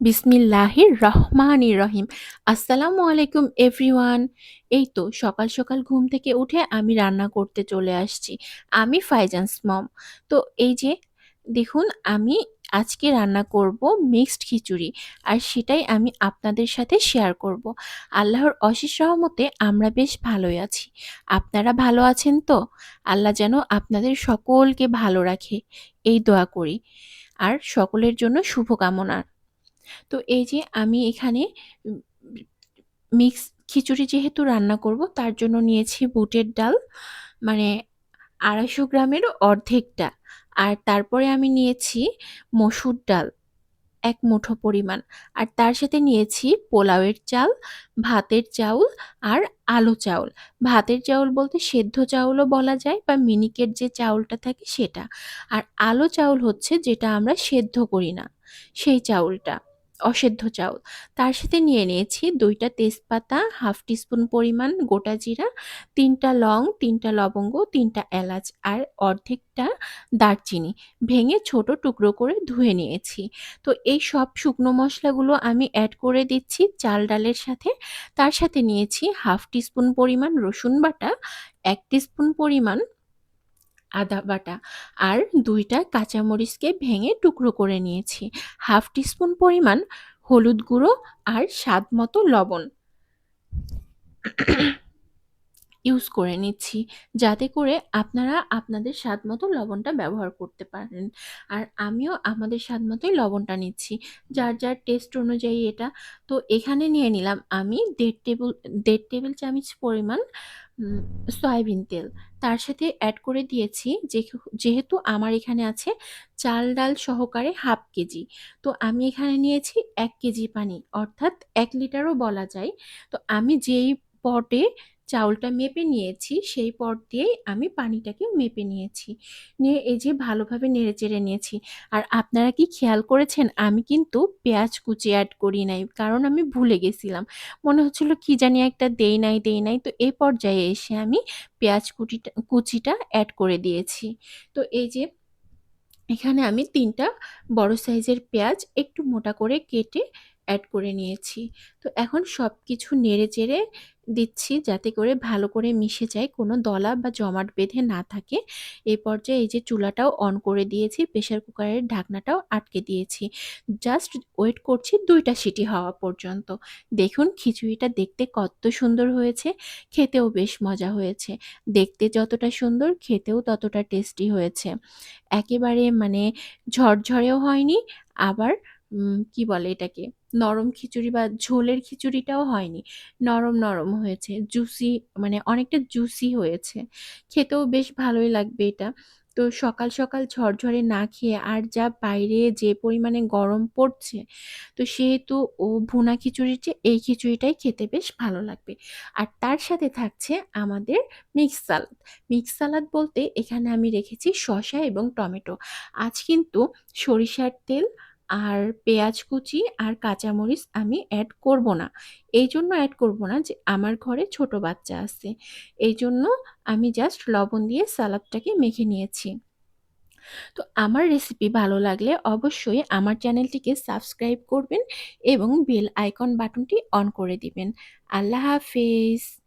বিসমিল্লাহির রহমানির রহিম। আসসালামু আলাইকুম এভরিওয়ান। এই তো সকাল, সকাল ঘুম থেকে উঠে আমি রান্না করতে চলে আসছি। আমি ফাইজানস মম। তো এই যে দেখুন আমি আজকে রান্না করব মিক্সড খিচুড়ি। আর সেটাই আমি আপনাদের সাথে শেয়ার করব। আল্লাহর অশেষ রহমতে আমরা বেশ ভালোই আছি। আপনারা ভালো আছেন তো? আল্লাহ যেন আপনাদের সকলকে ভালো রাখে এই দোয়া করি। আর সকলের জন্য শুভকামনা। তো এই যে আমি এখানে মিক্স খিচুড়ি যেহেতু রান্না করব তার জন্য নিয়েছি বুটের ডাল মানে আড়াইশো গ্রামের অর্ধেকটা। আর তারপরে আমি নিয়েছি মসুর ডাল এক মুঠো পরিমাণ। আর তার সাথে নিয়েছি পোলাওয়ের চাল, ভাতের চাউল আর আলু চাউল। ভাতের চাউল বলতে সেদ্ধ চাউলও বলা যায় বা মিনিকেট যে চাউলটা থাকে সেটা। আর আলু চাউল হচ্ছে যেটা আমরা সেদ্ধ করি না, সেই চাউলটা। অসেদ্ধ চাউল। তার সাথে নিয়ে নিয়েছি দুইটা তেজপাতা, হাফ টিস্পুন পরিমাণ গোটা জিরা, ৩ টা লং, তিনটা লবঙ্গ, তিনটা এলাচ আর অর্ধেকটা দারচিনি। ভেঙে ছোট টুকরো করে ধুয়ে নিয়েছি। তো এই সব শুকনো মশলাগুলো আমি অ্যাড করে দিচ্ছি চাল ডালের সাথে। তার সাথে নিয়েছি হাফ টিস্পুন পরিমাণ রসুন বাটা, ১ টিস্পুন পরিমাণ আদা বাটা আর দুইটা কাঁচামরিচকে ভেঙে টুকরো করে নিয়েছি। হাফ টিস্পুন পরিমাণ হলুদ গুঁড়ো আর স্বাদ মতো লবণ। ইউজ করে নিচ্ছি যাতে করে আপনারা আপনাদের স্বাদ মতো লবণটা ব্যবহার করতে পারেন। আর আমিও আমাদের স্বাদ মতোই লবণটা নিচ্ছি। যার, যার টেস্ট অনুযায়ী এটা। তো এখানে নিয়ে নিলাম আমি দেড় টেবল দেড় টেবিল চামচ পরিমাণ সয়াবিন তেল। তার সাথে অ্যাড করে দিয়েছি যেহেতু আমার এখানে আছে চাল ডাল সহকারে হাফ কেজি। তো আমি এখানে নিয়েছি এক কেজি পানি, অর্থাৎ এক লিটারও বলা যায়। তো আমি যেই পটে চাউলটা মেপে নিয়েছি সেই পট দিয়েই আমি পানিটাকেও মেপে নিয়েছি। নিয়ে এই যে ভালোভাবে নেড়ে চেড়ে নিয়েছি। আর আপনারা কি খেয়াল করেছেন আমি কিন্তু পেঁয়াজ কুচি অ্যাড করি নাই। কারণ আমি ভুলে গেছিলাম। মনে হচ্ছিল কি জানি একটা দেই নাই, দেই নাই। তো এই পর্যায়ে এসে আমি পেঁয়াজ কুটিটা কুচিটা অ্যাড করে দিয়েছি। তো এই যে এখানে আমি ৩ টা বড় সাইজের পেঁয়াজ একটু মোটা করে কেটে অ্যাড করে নিয়েছি। তো এখন সব কিছু নেড়ে চেড়ে দিচ্ছি যাতে করে ভালো করে মিশে যায় কোনো দলা বা জমাট বেঁধে না থাকে। এই পর্যায়ে এই যে চুলাটাও অন করে দিয়েছি, প্রেশার কুকারের ঢাকনাটাও আটকে দিয়েছি। জাস্ট ওয়েট করছি দুইটা সিটি হওয়া পর্যন্ত। দেখুন খিচুড়িটা দেখতে কত সুন্দর হয়েছে, খেতেও বেশ মজা হয়েছে। দেখতে যতটা সুন্দর খেতেও ততটা টেস্টি হয়েছে। একেবারে মানে ঝরঝরেও হয়নি আবার কি বলে এটাকে নরম খিচুড়ি বা ঝোলের খিচুড়িটাও হয়নি। নরম, নরম হয়েছে। জুসি মানে অনেকটা জুসি হয়েছে। খেতেও বেশ ভালোই লাগবে এটা। তো সকাল, সকাল ঝরঝরে না খেয়ে আর যা বাইরে যে পরিমাণে গরম পড়ছে, তো সেহেতু ও ভুনা খিচুড়ির চেয়ে এই খিচুড়িটাই খেতে বেশ ভালো লাগবে। আর তার সাথে থাকছে আমাদের মিক্স সালাদ। মিক্স সালাদ বলতে এখানে আমি রেখেছি শসা এবং টমেটো। আজ কিন্তু সরিষার তেল আর পেঁয়াজ কুচি আর কাঁচামরিচ আমি অ্যাড করব না। এই জন্য অ্যাড করব না যে আমার ঘরে ছোট বাচ্চা আছে। এই জন্য আমি জাস্ট লবণ দিয়ে সালাদটাকে মেখে নিয়েছি। তো আমার রেসিপি ভালো লাগলে অবশ্যই আমার চ্যানেলটিকে সাবস্ক্রাইব করবেন এবং বেল আইকন বাটনটি অন করে দিবেন। আল্লাহ হাফেজ।